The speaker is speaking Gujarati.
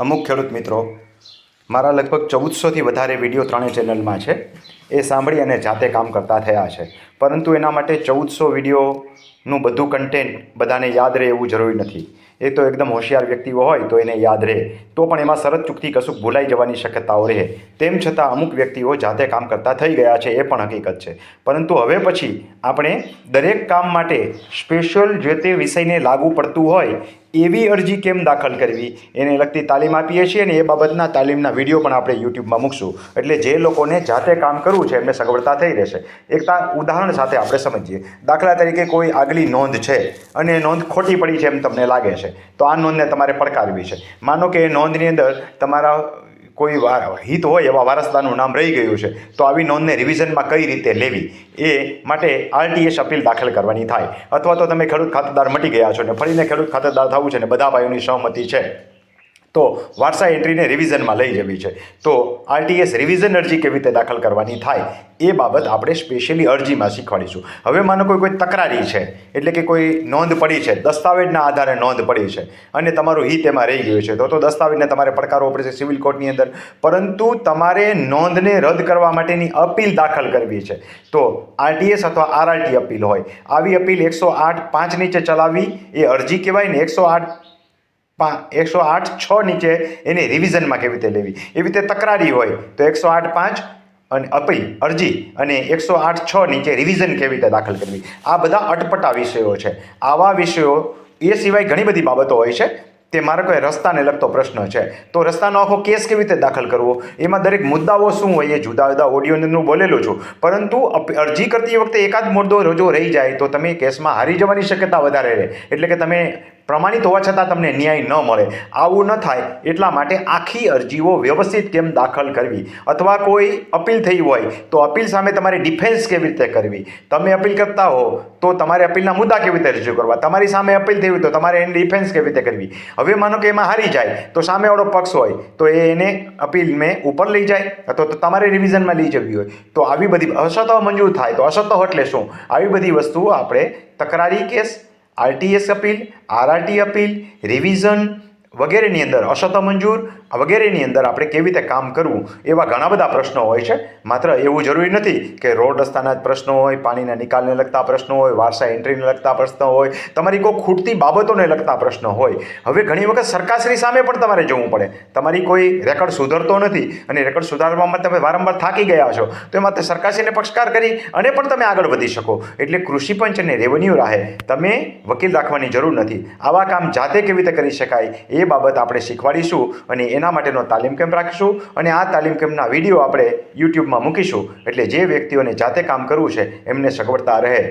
અમુક ખેડૂત મિત્રો, મારા લગભગ ચૌદસોથી વધારે વીડિયો ત્રણેય ચેનલમાં છે. એ સાંભળી અને જાતે કામ કરતા થયા છે. પરંતુ એના માટે ચૌદસો વિડીયોનું બધું કન્ટેન્ટ બધાને યાદ રહે એવું જરૂરી નથી. એ તો એકદમ હોશિયાર વ્યક્તિઓ હોય તો એને યાદ રહે. તો પણ એમાં શરત ચૂકતી કશુંક ભૂલાઈ જવાની શક્યતાઓ રહે. તેમ છતાં અમુક વ્યક્તિઓ જાતે કામ કરતા થઈ ગયા છે એ પણ હકીકત છે. પરંતુ હવે પછી આપણે દરેક કામ માટે સ્પેશિયલ જે તે વિષયને લાગુ પડતું હોય એવી અરજી કેમ દાખલ કરવી? એને લગતી તાલીમ આપીએ છીએ અને એ બાબતના તાલીમના વીડિયો પણ આપણે યુટ્યુબમાં મૂકશું. એટલે જે લોકોને જાતે કામ કરવું છે, એમને સગવડતા થઈ રહેશે. એકતા ઉદાહરણ સાથે આપણે સમજીએ. દાખલા તરીકે કોઈ આગલી નોંધ છે અને એ નોંધ ખોટી પડી છે એમ તમને લાગે છે, તો આ નોંધને તમારે પડકારવી છે. માનો કે એ નોંધની અંદર તમારા કોઈ વાર હિત હોય એવા વારસદારનું નામ રહી ગયું છે, તો આવી નોંધને રિવિઝનમાં કઈ રીતે લેવી એ માટે આરટીએસ અપીલ દાખલ કરવાની થાય. અથવા તો તમે ખેડૂત ખાતેદાર મટી ગયા છો ને ફરીને ખેડૂત ખાતેદાર થવું છે ને બધા ભાઈઓની સહમતિ છે. તો વારસા એન્ટ્રીને રિવિઝનમાં લઈ જવી છે. તો આરટીએસ રિવિઝન અરજી કેવી રીતે દાખલ કરવાની થાય, એ બાબત આપણે સ્પેશિયલી અરજીમાં શીખવાડીશું. હવે માનો કોઈ કોઈ તકરારી છે, એટલે કે કોઈ નોંધ પડી છે, દસ્તાવેજના આધારે નોંધ પડી છે, અને તમારું હિત એમાં રહી ગયું છે, તો તો દસ્તાવેજને તમારે પડકારવો પડશે સિવિલ કોર્ટની અંદર. પરંતુ તમારે નોંધને રદ કરવા માટેની અપીલ દાખલ કરવી છે. તો આરટીએસ અથવા આરઆરટી અપીલ હોય. આવી અપીલ એકસો આઠ પાંચ નીચે ચલાવવી એ અરજી કહેવાય ને એકસો આઠ એકસો આઠ છ નીચે એને રિવિઝનમાં કેવી રીતે લેવી? એવી રીતે તકરારી હોય તો એકસો આઠ પાંચ અને અપીલ અરજી અને એકસો આઠ છ નીચે રિવિઝન કેવી રીતે દાખલ કરવી? આ બધા અટપટા વિષયો છે. આવા વિષયો એ સિવાય ઘણી બધી બાબતો હોય છે. તે મારે કોઈ રસ્તાને લગતો પ્રશ્ન છે. તો રસ્તાનો આખો કેસ કેવી રીતે દાખલ કરવો? એમાં દરેક મુદ્દાઓ શું હોય એ જુદા જુદા ઓડિયોનું બોલેલું છું. પરંતુ અરજી કરતી વખતે એકાદ મુદ્દો રજો રહી જાય તો તમે કેસમાં હારી જવાની શક્યતા વધારે રહે. એટલે કે તમે પ્રમાણિત હોવા છતાં તમને ન્યાય ન મળે. આવું ન થાય એટલા માટે આખી અરજીઓ વ્યવસ્થિત કેમ દાખલ કરવી? અથવા કોઈ અપીલ થઈ હોય તો અપીલ સામે તમારે ડિફેન્સ કેવી રીતે કરવી? તમે અપીલ કરતા હો તો તમારે અપીલના મુદ્દા કેવી રીતે રજૂ કરવા? તમારી સામે અપીલ થઈ હોય તો તમારે એની ડિફેન્સ કેવી રીતે કરવી? હવે માનો કે એમાં હારી જાય તો સામેવાળો પક્ષ હોય તો એ એને અપીલ મેં ઉપર લઈ જાય અથવા તો તમારે રિવિઝનમાં લઈ જવી હોય. તો આવી બધી અસતો મંજૂર થાય તો અસતો એટલે શું? આવી બધી વસ્તુઓ આપણે તકરારી case RTS appeal RRT appeal revision વગેરેની અંદર અસતો મંજૂર વગેરેની અંદર આપણે કેવી રીતે કામ કરવું એવા ઘણા બધા પ્રશ્નો હોય છે. માત્ર એવું જરૂરી નથી કે રોડ રસ્તાના જ પ્રશ્નો હોય, પાણીના નિકાલને લગતા પ્રશ્નો હોય વારસા એન્ટ્રીને લગતા પ્રશ્નો હોય, તમારી કોઈ ખૂટતી બાબતોને લગતા પ્રશ્નો હોય. હવે ઘણી વખત સરકારશ્રી સામે પણ તમારે જવું પડે. તમારી કોઈ રેકોર્ડ સુધરતો નથી અને રેકોર્ડ સુધારવામાં તમે વારંવાર થાકી ગયા છો. તો એમાં તે સરકારશ્રીને પક્ષકાર કરી અને પણ તમે આગળ વધી શકો. એટલે કૃષિ પંચ અને રેવન્યુ રાહે તમે વકીલ રાખવાની જરૂર નથી. આવા કામ જાતે કેવી રીતે કરી શકાય એ બાબત આપણે શીખવાડીશું અને એના માટેનો તાલીમ કેમ્પ રાખીશું અને આ તાલીમ કેમ્પના વીડિયો આપણે યુટ્યુબમાં મૂકીશું. એટલે જે વ્યક્તિઓને જાતે કામ કરવું છે, એમને સગવડતા રહે.